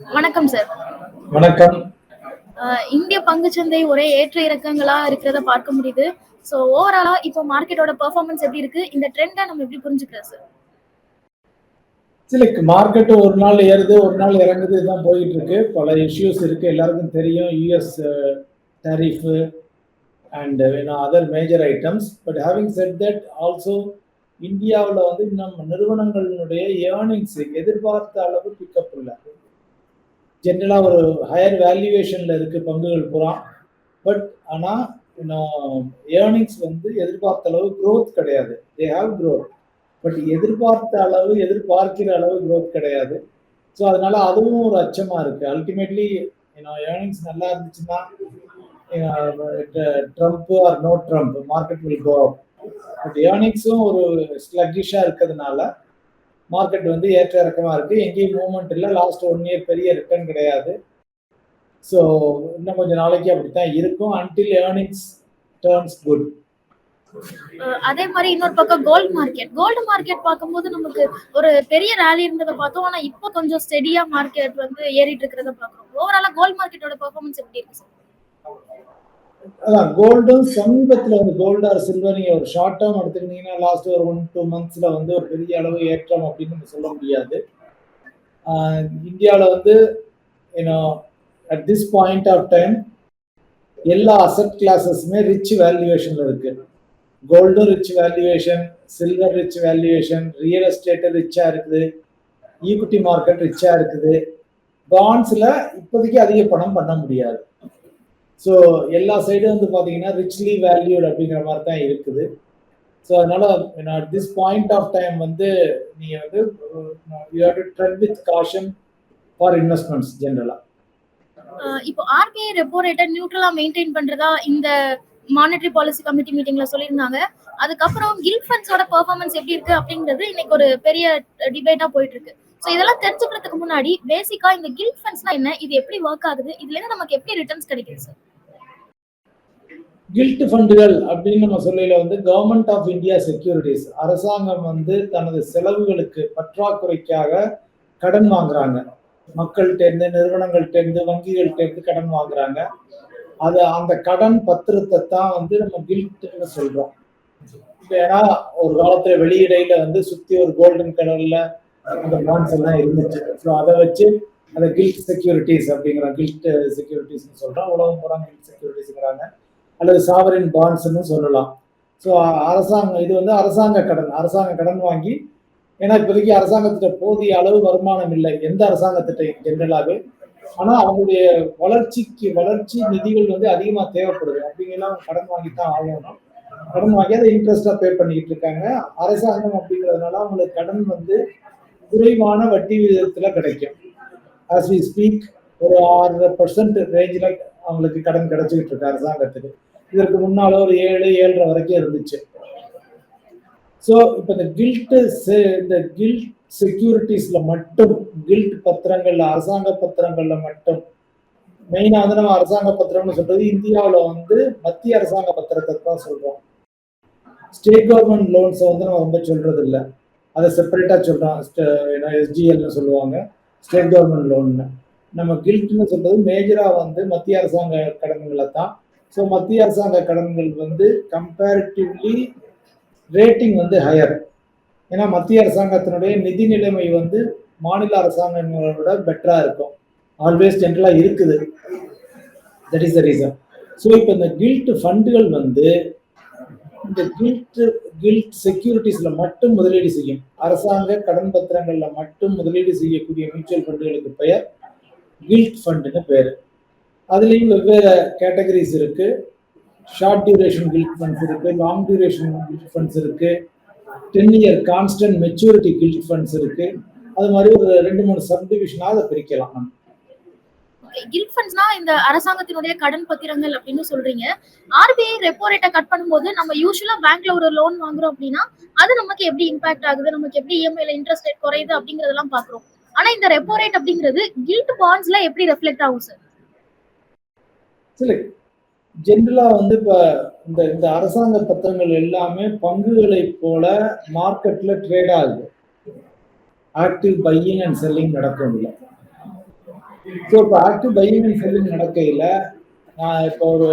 வணக்கம் சார் வணக்கம். இந்திய பங்குச்சந்தை ஒரே ஏற்ற இறக்கங்களா இருக்கிறத பார்க்க முடியுது. ஸோ ஓவராலா இப்போ மார்க்கெட்டோட பெர்ஃபார்மன்ஸ் எப்படி இருக்கு? இந்த ட்ரெண்டை நம்ம எப்படி புரிஞ்சுக்கிறோம் சார் சில மார்க்கெட் ஒரு நாள் ஏறுது ஒரு நாள் இறங்குது இதுதான் போயிட்டு இருக்கு. பல இஷ்யூஸ் இருக்கு. எல்லாருக்கும் தெரியும் US tariff and other major items but having said that also இந்தியாவில் வந்து நம்ம நிறுவனங்களினுடைய ஏர்னிங்ஸ் எதிர்பார்த்த அளவு பிக்கப் இல்லை. ஜென்ரலாக ஒரு ஹையர் வேல்யூவேஷனில் இருக்குது பங்குகள் பூரா. பட் ஆனால் ஏர்னிங்ஸ் வந்து எதிர்பார்த்த அளவு க்ரோத் கிடையாது. தே ஹாவ் க்ரோத் பட் எதிர்பார்த்த அளவு எதிர்பார்க்கிற அளவு க்ரோத் கிடையாது. ஸோ அதனால அதுவும் ஒரு அச்சமாக இருக்குது அல்டிமேட்லி ஏர்னிங்ஸ் நல்லா இருந்துச்சுன்னா Trump or no Trump market will go but ஏர்னிங்ஸும் ஒரு ஸ்லக்கிஷாக இருக்கிறதுனால மார்க்கெட் வந்து ஏற்ற இறக்கமாக இருக்குது எங்கேயும் மூவ்மெண்ட் இல்லை. லாஸ்ட் ஒன் இயர் பெரிய ரிட்டர்ன் கிடையாது. ஸோ இன்னும் கொஞ்சம் நாளைக்கு அப்படித்தான் இருக்கும். அன்டில் ஏர்னிங்ஸ் டேர்ன்ஸ் குட் அதே மாதிரி இன்னொரு பக்கம் கோல்டு மார்க்கெட் கோல்டு மார்க்கெட் பார்க்கும்போது நமக்கு ஒரு பெரிய ரேலி இருந்ததை பார்த்தோம். ஆனா இப்போ கொஞ்சம் ஸ்டெடியா மார்க்கெட் வந்து ஏறிட்டு இருக்கிறத பார்க்குறோம். ஓவராலா கோல்டு மார்க்கெட்டோட பெர்ஃபார்மன்ஸ் எப்படி இருக்கு சார் அதான் கோல்டும் சமீபத்தில் வந்து கோல்டு ஆர் சில்வர் நீங்கள் ஒரு ஷார்ட் டேர்ம் எடுத்துக்கிட்டீங்கன்னா லாஸ்ட் ஒரு ஒன் டூ மந்த்ஸில் வந்து ஒரு பெரிய அளவு ஏற்றம் அப்படின்னு நம்ம சொல்ல முடியாது. இந்தியாவில் வந்து ஏன்னா at this point of time எல்லா அசட் கிளாஸஸுமே ரிச் வேல்யூவேஷனில் இருக்கு. கோல்டும் rich valuation silver rich valuation real estate ரிச்சாக இருக்குது. ஈக்விட்டி மார்க்கெட் ரிச்சாக இருக்குது. பாண்ட்ஸில் இப்போதைக்கு அதிக பணம் பண்ண முடியாது. ஸோ எல்லா சைடும் வந்து பார்த்தீங்கன்னா ரிச்லி வேல்யூட் அப்படிங்கிற மாதிரி தான் இருக்குது. ஸோ அதனால at this point of time வந்து நீங்கள் வந்து you have to tread with caution for investments ஜென்ரலாக இப்போ ஆர்பிஐ ரெப்போ ரேட்டை நியூட்ரலா மெயின்டைன் பண்றதா இந்த மானிட்டரி பாலிசி கமிட்டி மீட்டிங்ல சொல்லியிருந்தாங்க. அதுக்கப்புறம் கில் ஃபண்ட்ஸோட பெர்ஃபார்மன்ஸ் எப்படி இருக்கு அப்படிங்கிறது இன்னைக்கு ஒரு பெரிய டிபேட்டா போயிட்டு இருக்கு ஸோ இதெல்லாம் தெரிஞ்சுக்கிறதுக்கு முன்னாடி பேசிக்கா இந்த கில் ஃபண்ட்ஸ்னா என்ன? இது எப்படி ஒர்க் ஆகுது? இதுல இருந்து நமக்கு எப்படி ரிட்டர்ன்ஸ் கிடைக்குது சார் கில்ட் ஃபண்டுகள் அப்படின்னு நம்ம சொல்லையில வந்து கவர்மெண்ட் ஆஃப் இந்தியா செக்யூரிட்டிஸ் அரசாங்கம் வந்து தனது செலவுகளுக்கு பற்றாக்குறைக்காக கடன் வாங்குறாங்க. மக்கள்கிட்டேருந்து நிறுவனங்கள்கிட்டேருந்து வங்கிகள்கிட்டேருந்து கடன் வாங்குறாங்க. அது அந்த கடன் பத்திரத்தை தான் வந்து நம்ம கில்ட்னு சொல்றோம். ஏன்னா ஒரு காலத்துல வெளியிடையில வந்து சுத்தி ஒரு கோல்டன் கலர்ல அந்த பாண்ட்ஸ் எல்லாம் இருந்துச்சு. ஸோ அதை வச்சு அந்த கில்ட் செக்யூரிட்டிஸ் அப்படிங்கிற கில்ட் செக்யூரிட்டிஸ்னு சொல்றோம். உலகம் பூரா கில்ட் செக்யூரிட்டிஸ்ங்கிறாங்க அல்லது சாவரின் பாண்ட்ஸ்னு சொல்லலாம். ஸோ அரசாங்கம் இது வந்து அரசாங்க கடன் அரசாங்க கடன் வாங்கி ஏன்னா இப்போதைக்கு அரசாங்கத்திட்ட போதிய அளவு வருமானம் இல்லை எந்த அரசாங்கத்திட்ட ஜென்ரலாகவே ஆனால் அவங்களுடைய வளர்ச்சிக்கு வளர்ச்சி நிதிகள் வந்து அதிகமாக தேவைப்படுது. அப்படிங்கலாம் கடன் வாங்கி தான் ஆகணும். கடன் வாங்கி அதை இன்ட்ரெஸ்டாக பே பண்ணிக்கிட்டு இருக்காங்க. அரசாங்கம் அப்படிங்கிறதுனால அவங்களுக்கு கடன் வந்து குறைவான வட்டி விகிதத்தில் கிடைக்கும். ஆஸ் வி ஸ்பீக் ஒரு ஆறு பர்சன்ட் ரேஞ்சில் அவங்களுக்கு கடன் கிடைச்சிக்கிட்டு இருக்கு அரசாங்கத்துக்கு. இதற்கு முன்னால ஒரு ஏழு ஏழரை வரைக்கும் இருந்துச்சு. ஸோ இப்போ இந்த கில்ட்டு இந்த கில்ட் செக்யூரிட்டிஸ்ல மட்டும் கில்ட் பத்திரங்கள்ல அரசாங்க பத்திரங்கள்ல மட்டும் மெயினாக வந்து நம்ம அரசாங்க பத்திரம்னு சொல்றது இந்தியாவில் வந்து மத்திய அரசாங்க பத்திரத்தை தான் சொல்றோம். ஸ்டேட் கவர்மெண்ட் லோன்ஸை வந்து நம்ம ரொம்ப சொல்றது இல்லை அதை செப்பரேட்டாக சொல்றோம். எஸ்ஜிஎல்னு சொல்லுவாங்க. ஸ்டேட் கவர்மெண்ட் லோன்னு நம்ம கில்ட்னு சொல்றது மேஜராக வந்து மத்திய அரசாங்க கடன்களை தான். ஸோ மத்திய அரசாங்க கடன்கள் வந்து கம்பேரிட்டிவ்லி ரேட்டிங் வந்து ஹையர் ஏன்னா மத்திய அரசாங்கத்தினுடைய நிதி நிலைமை வந்து மாநில அரசாங்கங்களை விட பெட்டராக இருக்கும். ஆல்வேஸ் ஜென்ரலாக இருக்குது. That is the reason so இப்போ இந்த கில்ட் ஃபண்டுகள் வந்து இந்த கில்ட் கில்ட் செக்யூரிட்டிஸில் மட்டும் முதலீடு செய்யும். அரசாங்க கடன் பத்திரங்களில் மட்டும் முதலீடு செய்யக்கூடிய மியூச்சுவல் ஃபண்டுகளுக்கு பெயர் கில்ட் ஃபண்டுன்னு பேர். அதுலேயும் வெவ்வேறு கேட்டகரிஸ் இருக்கு. ஷார்ட் டியூரேஷன் கில்ட் ஃபண்ட்ஸ் இருக்கு லாங் டியூரேஷன் கில்ட் ஃபண்ட்ஸ் இருக்கு. Ten year constant maturity gilt funds இருக்கு. அது மாதிரி ஒரு ரெண்டு மூணு சப் டிவிஷனாக அதை பிரிக்கலாம் நம்ம. கில் ஃபண்ட்ஸ்னா இந்த அரசாங்கத்தினுடைய கடன் பத்திரங்கள் அப்படின்னு சொல்றீங்க. ஆர்பிஐ ரெப்போ ரேட்டை கட் பண்ணும்போது நம்ம யூஸ்வலா பேங்க்ல ஒரு லோன் வாங்குறோம் அப்படின்னா அது நமக்கு எப்படி இம்பாக்ட் ஆகுது? நமக்கு எப்படி இஎம்ஐல இன்ட்ரெஸ்ட் ரேட் குறையுது அப்படிங்கறதெல்லாம் பாக்குறோம் ஆனா இந்த ரெப்போ ரேட் அப்படிங்கிறது கில்ட் பாண்ட்ஸ்ல எப்படி ரெஃப்ளெக்ட் ஆகும் சார் சரி ஜென்ரலாக வந்து இப்போ இந்த இந்த அரசாங்க பத்திரங்கள் எல்லாமே பங்குகளை போல மார்க்கெட்ல ட்ரேட் ஆகுது ஆக்டிவ் பையிங் அண்ட் செல்லிங் நடக்கும் இல்லை ஸோ இப்போ ஆக்டிவ் பையிங் அண்ட் செல்லிங் நடக்கையில் நான் இப்போ ஒரு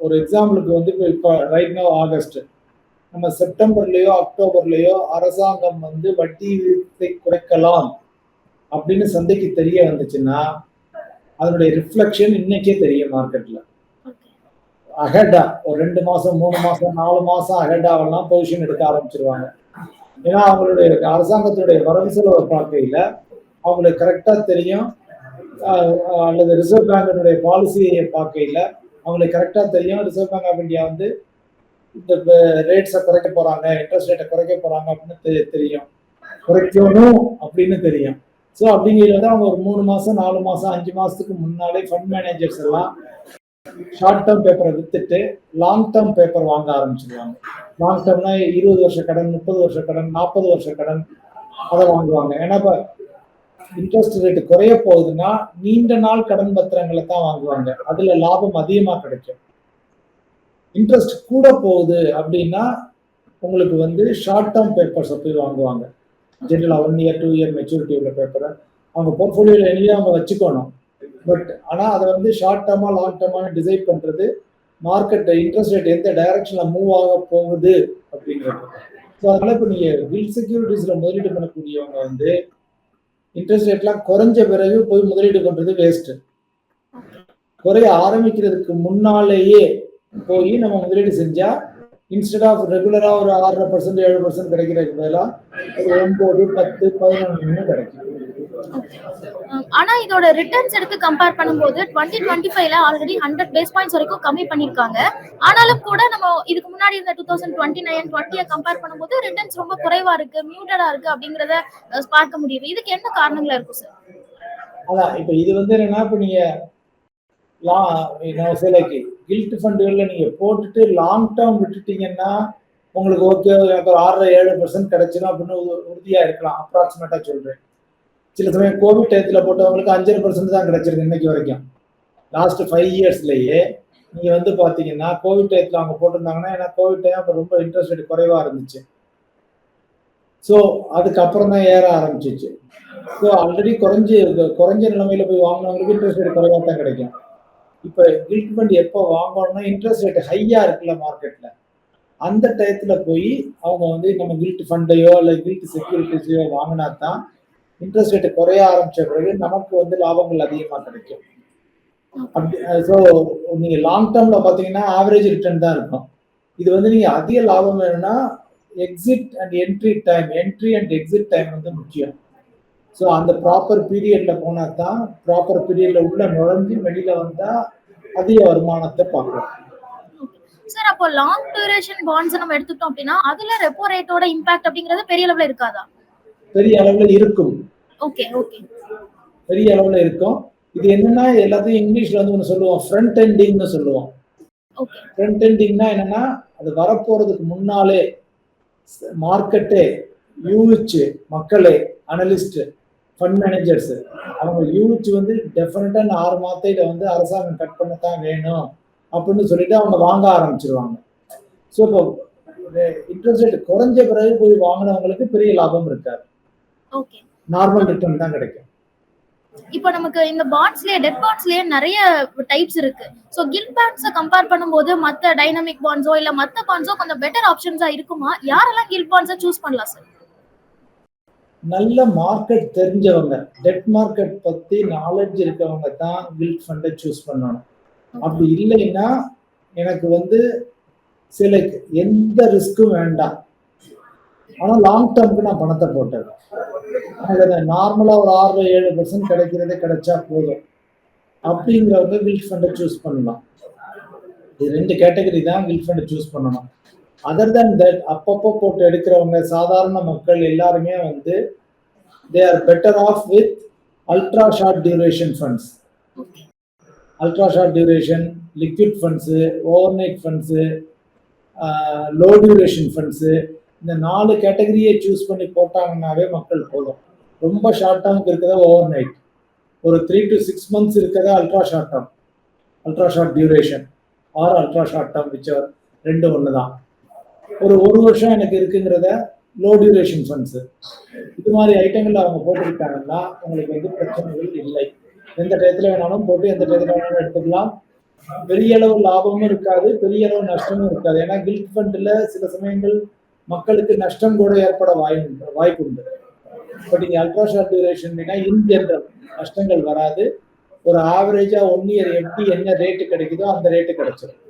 ஒரு எக்ஸாம்பிளுக்கு வந்து இப்போ இப்போ ரைட் நோ ஆகஸ்ட் நம்ம செப்டம்பர்லேயோ அக்டோபர்லேயோ அரசாங்கம் வந்து வட்டி விகிதத்தை குறைக்கலாம் அப்படின்னு சந்தைக்கு தெரிய வந்துச்சுன்னா அதனுடைய ரிஃப்ளெக்ஷன் இன்னைக்கே தெரியும் மார்க்கெட்ல அஹெடா ஒரு ரெண்டு மாசம் மூணு மாசம் நாலு மாசம் அஹெடாவெல்லாம் பொசிஷன் எடுக்க ஆரம்பிச்சிருவாங்க. ஏன்னா அவங்களுடைய அரசாங்கத்தினுடைய வரவு செலவு பார்க்கையில அவங்களுக்கு கரெக்டா தெரியும். அல்லது ரிசர்வ் பேங்கினுடைய பாலிசியை பார்க்கையில அவங்களுக்கு கரெக்டா தெரியும். ரிசர்வ் பேங்க் ஆஃப் இந்தியா வந்து இந்த ரேட்ஸை குறைக்க போறாங்க இன்ட்ரெஸ்ட் ரேட்டை குறைக்க போறாங்க அப்படின்னு தெரியும். குறைக்கணும் அப்படின்னு தெரியும். ஸோ அப்படிங்கிறது அவங்க ஒரு மூணு மாசம் நாலு மாசம் அஞ்சு மாசத்துக்கு முன்னாலே ஃபண்ட் மேனேஜர்ஸ் எல்லாம் ஷார்ட் டேர்ம் பேப்பரை வித்துட்டு லாங் டேர்ம் பேப்பர் வாங்க ஆரம்பிச்சிருவாங்க. லாங் டேர்ம்னா இருபது வருஷ கடன் முப்பது வருஷ கடன் நாற்பது வருஷ கடன் அதை வாங்குவாங்க. ஏன்னா இப்போ இன்ட்ரெஸ்ட் ரேட் குறைய போகுதுன்னா நீண்ட நாள் கடன் பத்திரங்களை தான் வாங்குவாங்க. அதுல லாபம் அதிகமா கிடைக்கும். இன்ட்ரெஸ்ட் கூட போகுது அப்படின்னா உங்களுக்கு வந்து ஷார்ட் டேர்ம் பேப்பர்ஸை போய் வாங்குவாங்க. ஜென்ரலாக one year two year maturity உள்ள பேப்பரை அவங்க போர்ட்ஃபோலியோவில் எங்கேயும் அவங்க வச்சுக்கணும். பட் ஆனால் அதை வந்து ஷார்ட் டேர்மாக லாங் டேர்மாக டிசைட் பண்ணுறது மார்க்கெட் இன்ட்ரெஸ்ட் ரேட் எந்த டைரக்ஷனில் மூவ் ஆக போகுது அப்படிங்கிறது ஸோ அதனால இப்போ நீங்கள் வில் செக்யூரிட்டிஸில் முதலீடு பண்ணக்கூடியவங்க வந்து இன்ட்ரெஸ்ட் ரேட்லாம் குறைஞ்ச பிறகு போய் முதலீடு பண்ணுறது வேஸ்ட்டு குறைய ஆரம்பிக்கிறதுக்கு முன்னாலேயே போய் நம்ம முதலீடு செஞ்சால் இன்ஸ்டெட் ஆஃப் ரெகுலரா ஒரு ஆறரை பர்சன்ட் ஏழு பர்சன்ட் கிடைக்கிறதுக்கு பதிலாக ஒன்பது பத்து பதினொன்று கிடைக்கும். அஹ் ஆனா இதோட ரிட்டர்ன்ஸ் எடுத்து கம்பேர் பண்ணும்போது டுவெண்ட்டி டுவெண்ட்டி ஃபைவ்ல ஆல்ரெடி ஹண்ட்ரட் பேஸ் பாயிண்ட்ஸ் வரைக்கும் கம்மி பண்ணிருக்காங்க. ஆனாலும் கூட நம்ம இதுக்கு முன்னாடி இருந்த டூ தௌசண்ட் டுவெண்ட்டி நைன் டுவெண்ட்டியை கம்பேர் பண்ணும்போது ரிட்டர்ன்ஸ் ரொம்ப குறைவா இருக்கு மியூட்டடா இருக்கு அப்படிங்கறத பார்க்க முடியுது. இதுக்கு என்ன காரணங்களா இருக்கும் சார் அதான் இப்போ இது வந்து என்னன்னா இப்போ நீங்க சிலைக்கு கில்ட் ஃபண்டுகளில் நீங்கள் போட்டுட்டு லாங் டேர்ம் விட்டுட்டீங்கன்னா உங்களுக்கு ஓகே எனக்கு ஒரு ஆறரை ஏழு பர்சன்ட் கிடைச்சிடும் அப்படின்னு உறுதியாக இருக்கலாம். அப்ராக்சிமேட்டாக சொல்கிறேன் சில சமயம் கோவிட் டயத்தில் போட்டவங்களுக்கு அஞ்சரை பர்சன்ட் தான் கிடைச்சிருக்கு இன்னைக்கு வரைக்கும். லாஸ்ட் ஃபைவ் இயர்ஸ்லேயே நீங்கள் வந்து பார்த்தீங்கன்னா கோவிட் டயத்தில் அவங்க போட்டிருந்தாங்கன்னா ஏன்னா கோவிட் டைம் அப்போ ரொம்ப இன்ட்ரெஸ்ட் ரேட் குறைவாக இருந்துச்சு. ஸோ அதுக்கப்புறம் தான் ஏற ஆரம்பிச்சிச்சு. ஸோ ஆல்ரெடி குறைஞ்சி குறைஞ்ச நிலைமையில போய் வாங்கினவங்களுக்கு இன்ட்ரெஸ்ட் ரேட் குறைவாக தான் கிடைக்கும். இப்போ கில்ட் ஃபண்ட் எப்போ வாங்கணும்னா இன்ட்ரெஸ்ட் ரேட் ஹையா இருக்குல்ல மார்க்கெட்ல அந்த டயத்துல போய் அவங்க வந்து நம்ம கில்ட் ஃபண்டையோ இல்லை கில்ட் செக்யூரிட்டிஸையோ வாங்கினா தான் இன்ட்ரெஸ்ட் ரேட் குறைய ஆரம்பிச்ச பிறகு நமக்கு வந்து லாபங்கள் அதிகமாக கிடைக்கும். அப்படி ஸோ நீங்கள் லாங் டேர்மில் பார்த்தீங்கன்னா ஆவரேஜ் ரிட்டர்ன் தான் இருக்கும். இது வந்து நீங்கள் அதிக லாபம் வேணும்னா exit and entry time entry and exit time வந்து முக்கியம். ஸோ அந்த ப்ராப்பர் பீரியட்ல போனா தான் ப்ராப்பர் பீரியட்ல உள்ள நுழைஞ்சு வெளியில வந்தா அதிக வருமானத்தை பார்க்கலாம். சார் அப்போ லாங் டியூரேஷன் பாண்ட்ஸ் நம்ம எடுத்துட்டோம் அப்படின்னா அதுல ரெப்போ ரேட்டோட இம்பாக்ட் அப்படிங்கறது பெரிய அளவுல இருக்காதா? பெரிய அளவுல இருக்கும். ஓகே ஓகே பெரிய அளவுல இருக்கும். இது என்னன்னா எல்லாத்தையும் இங்கிலீஷ்ல வந்து ஒன்று சொல்லுவோம். ஃப்ரண்ட் எண்டிங்னு சொல்லுவோம். ஓகே ஃப்ரண்ட் எண்டிங்னா என்னன்னா அது வரப்போறதுக்கு முன்னாலே மார்க்கெட்டே யூகிச்சு மக்களே அனலிஸ்ட் ஃபண்ட் மேனேஜர்ஸ் அவங்க யூகிச்சு வந்து டெஃபினட்டா இந்த ஆறு மாதத்தை வந்து அரசாங்கம் கட் பண்ணத்தான் வேணும் அப்படின்னு சொல்லிட்டு அவங்க வாங்க ஆரம்பிச்சிருவாங்க. ஸோ இப்போ இன்ட்ரெஸ்ட் ரேட் குறைஞ்ச பிறகு போய் வாங்கினவங்களுக்கு பெரிய லாபம் இருக்காது. ஓகே நார்மல் ரிட்டர்ன் தான் கிடைக்கும். இப்போ நமக்கு இந்த பாண்ட்ஸ்லயே டெட் பாண்ட்ஸ்லயே நிறைய டைப்ஸ் இருக்கு. ஸோ கில் பாண்ட்ஸை கம்பேர் பண்ணும்போது மத்த டைனமிக் பாண்ட்ஸோ இல்ல மத்த பாண்ட்ஸோ கொஞ்சம் பெட்டர் ஆப்ஷன்ஸா இருக்குமா? யாரெல்லாம் கில் பாண்ட்ஸை சூஸ் பண்ணலாம் சார் நல்ல மார்க்கெட் தெரிஞ்சவங்க டெட் மார்க்கெட் பத்தி நாலேஜ் இருக்கவங்க தான் கில்ட் ஃபண்டை சூஸ் பண்ணணும். அப்படி இல்லைன்னா எனக்கு வந்து சில எந்த ரிஸ்க்கும் வேண்டாம். ஆனால் லாங் டேர்முக்கு நான் பணத்தை போட்டேன். எனக்கு நார்மலாக ஒரு ஆறு ஏழு பர்சன்ட் கிடைக்கிறதே கிடைச்சா போதும். அப்படிங்கிறவங்க கில்ட் ஃபண்டை சூஸ் பண்ணலாம். இது ரெண்டு கேட்டகரி தான் கில்ட் ஃபண்டை சூஸ் பண்ணணும். அதர் தென் தட் அப்பப்போ போட்டு எடுக்கிறவங்க சாதாரண மக்கள் எல்லாருமே வந்து they are better off with ultra short duration funds ultra short duration liquid funds over night funds low duration funds இந்த நாலு கேட்டகரியை சூஸ் பண்ணி போட்டாங்கன்னாவே மக்கள் போதும். ரொம்ப ஷார்ட் டேர்முக்கு இருக்கிறதா ஓவர் நைட் ஒரு த்ரீ டு சிக்ஸ் மந்த்ஸ் இருக்கிறதா ultra short term ultra short duration or ultra short term which ரெண்டு ஒன்று தான் ஒரு ஒரு வருஷம் எனக்கு இருக்குங்கிறத லோ டியூரேஷன் ஃபண்ட்ஸு இது மாதிரி ஐட்டங்கள் அவங்க போட்டுக்கிட்டாங்கன்னா உங்களுக்கு வந்து பிரச்சனைகள் இல்லை. எந்த டயத்துல வேணாலும் போட்டு எந்த டயத்துல வேணாலும் எடுத்துக்கலாம். பெரிய அளவு லாபமும் இருக்காது பெரிய அளவு நஷ்டமும் இருக்காது. ஏன்னா கில்ட் ஃபண்ட்ல சில சமயங்கள் மக்களுக்கு நஷ்டம் கூட ஏற்பட வாய்ப்பு வாய்ப்பு உண்டு பட் இங்க ultra short duration in general நஷ்டங்கள் வராது. ஒரு ஆவரேஜா ஒன் இயர் எப்படி என்ன ரேட்டு கிடைக்குதோ அந்த ரேட்டு கிடைச்சிடும்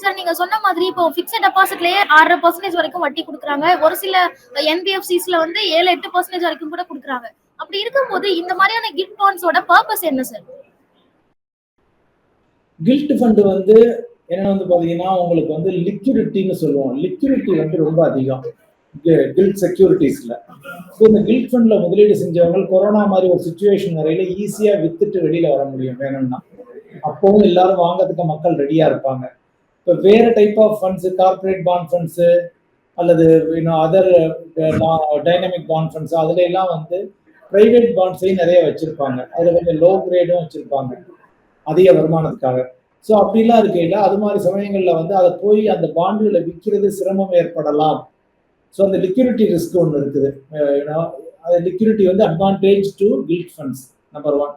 சார் நீங்க சொன்ன மாதிரி இப்போ பிக்ஸட் டெபாசிட்லயே ஆறரை பர்சன்டேஜ் வரைக்கும் வட்டி கொடுக்குறாங்க. ஒரு சில என்பிஎஃப்சிஸ்ல வந்து ஏழு எட்டு பர்சன்டேஜ் வரைக்கும் கூட கொடுக்குறாங்க. அப்படி இருக்கும்போது இந்த மாதிரியான கிஃப்ட் பாண்ட்ஸோட பர்பஸ் என்ன சார் கில்ட் ஃபண்ட் வந்து என்ன வந்து பாத்தீங்கன்னா உங்களுக்கு வந்து லிக்விடிட்டின்னு சொல்லுவோம். லிக்விடிட்டி வந்து ரொம்ப அதிகம். கில்ட் செக்யூரிட்டிஸ்ல ஸோ இந்த கில்ட் ஃபண்ட்ல முதலீடு செஞ்சவங்க கொரோனா மாதிரி ஒரு சுச்சுவேஷன் வரையில ஈஸியா வித்துட்டு வெளியில வர முடியும். வேணும்னா. அப்பவும் எல்லாரும் வாங்கறதுக்கு மக்கள் ரெடியா இருப்பாங்க. இப்போ வேற type of funds corporate bond funds அல்லது இன்னும் அதர் டைனமிக் பாண்ட் ஃபண்ட்ஸ் அதுல எல்லாம் வந்து பிரைவேட் பாண்ட்ஸையும் நிறைய வச்சிருப்பாங்க. அதுல கொஞ்சம் லோ கிரேடும் வச்சிருப்பாங்க. அதிக வருமானத்துக்காக. ஸோ அப்படிலாம் இருக்கையில் அது மாதிரி சமயங்களில் வந்து அதை போய் அந்த பாண்டுகளை விற்கிறது சிரமம் ஏற்படலாம். ஸோ அந்த லிக்யூரிட்டி ரிஸ்க் ஒன்று இருக்குது. Uh, அது லிக்யூரிட்டி வந்து advantage to gilt funds number one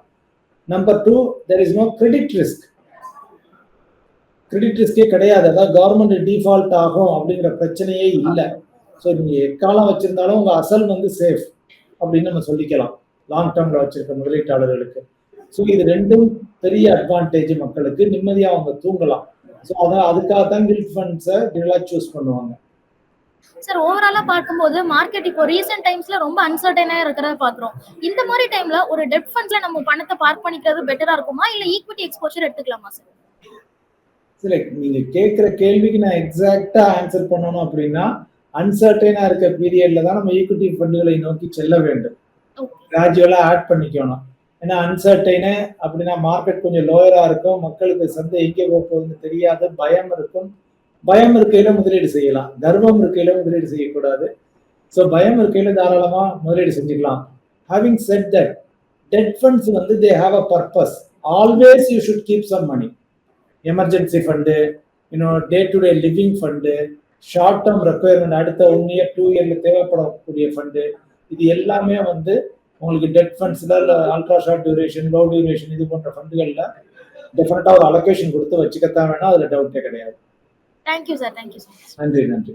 number two there is no credit risk credit ரிஸ்கே கிடையாது. அதான் கவர்மெண்ட் டிஃபால்ட் ஆகும் அப்படிங்கிற பிரச்சனையே இல்லை. ஸோ நீங்கள் எக்காலம் வச்சிருந்தாலும் உங்கள் அசல் வந்து சேஃப் அப்படின்னு நம்ம சொல்லிக்கலாம். லாங் டேர்மில் வச்சிருக்க முதலீட்டாளர்களுக்கு. ஸோ இது ரெண்டும் பெரிய அட்வான்டேஜ் மக்களுக்கு. நிம்மதியாக அவங்க தூங்கலாம். ஸோ அதான் அதுக்காக தான் கில்ட் ஃபண்ட்ஸை ஜெனரலாக சூஸ் பண்ணுவாங்க. சார் ஓவராலா பார்க்கும்போது மார்க்கெட் இப்போ ரீசெண்ட் டைம்ஸ்ல ரொம்ப அன்சர்டனா இருக்கிறத பாக்குறோம் இந்த மாதிரி டைம்ல ஒரு டெட் ஃபண்ட்ஸ்ல நம்ம பணத்தை பார்க் பண்ணிக்கிறது பெட்டரா இருக்குமா? இல்ல ஈக்விட்டி எக்ஸ்போஷர் எடுத்துக்கலாமா சார் இல்லை நீங்கள் கேட்குற கேள்விக்கு நான் எக்ஸாக்டாக ஆன்சர் பண்ணணும் அப்படின்னா அன்சர்டைனாக இருக்க பீரியட்ல தான் நம்ம ஈக்விட்டி ஃபண்டுகளை நோக்கி செல்ல வேண்டும். ஓகே கிராஜுவலாக ஆட் பண்ணிக்கணும். ஏன்னா அன்சர்டைனு அப்படின்னா மார்க்கெட் கொஞ்சம் லோயராக இருக்கும். மக்களுக்கு சந்தை எங்கே போக போகுதுன்னு தெரியாது. பயம் இருக்கும். பயம் இருக்கையில முதலீடு செய்யலாம். கர்வம் இருக்கையில முதலீடு செய்யக்கூடாது. ஸோ பயம் இருக்கையில தாராளமாக முதலீடு செஞ்சுக்கலாம். Having set that debt funds வந்து they have a purpose always you should keep some money emergency fund இன்னொரு day to day living fund short term requirement அடுத்த ஒன் இயர் டூ இயர்ல தேவைப்படக்கூடிய ஃபண்டு இது எல்லாமே வந்து உங்களுக்கு டெட் ஃபண்ட்ஸ்ல இல்லை ultra short duration low duration இது போன்ற ஃபண்டுகளில் டெஃபினட்டாக ஒரு அலோகேஷன் கொடுத்து வச்சுக்கத்தான் வேணா அதில் டவுட்டே கிடையாது. தேங்க்யூ சார் தேங்க்யூ சார் நன்றி நன்றி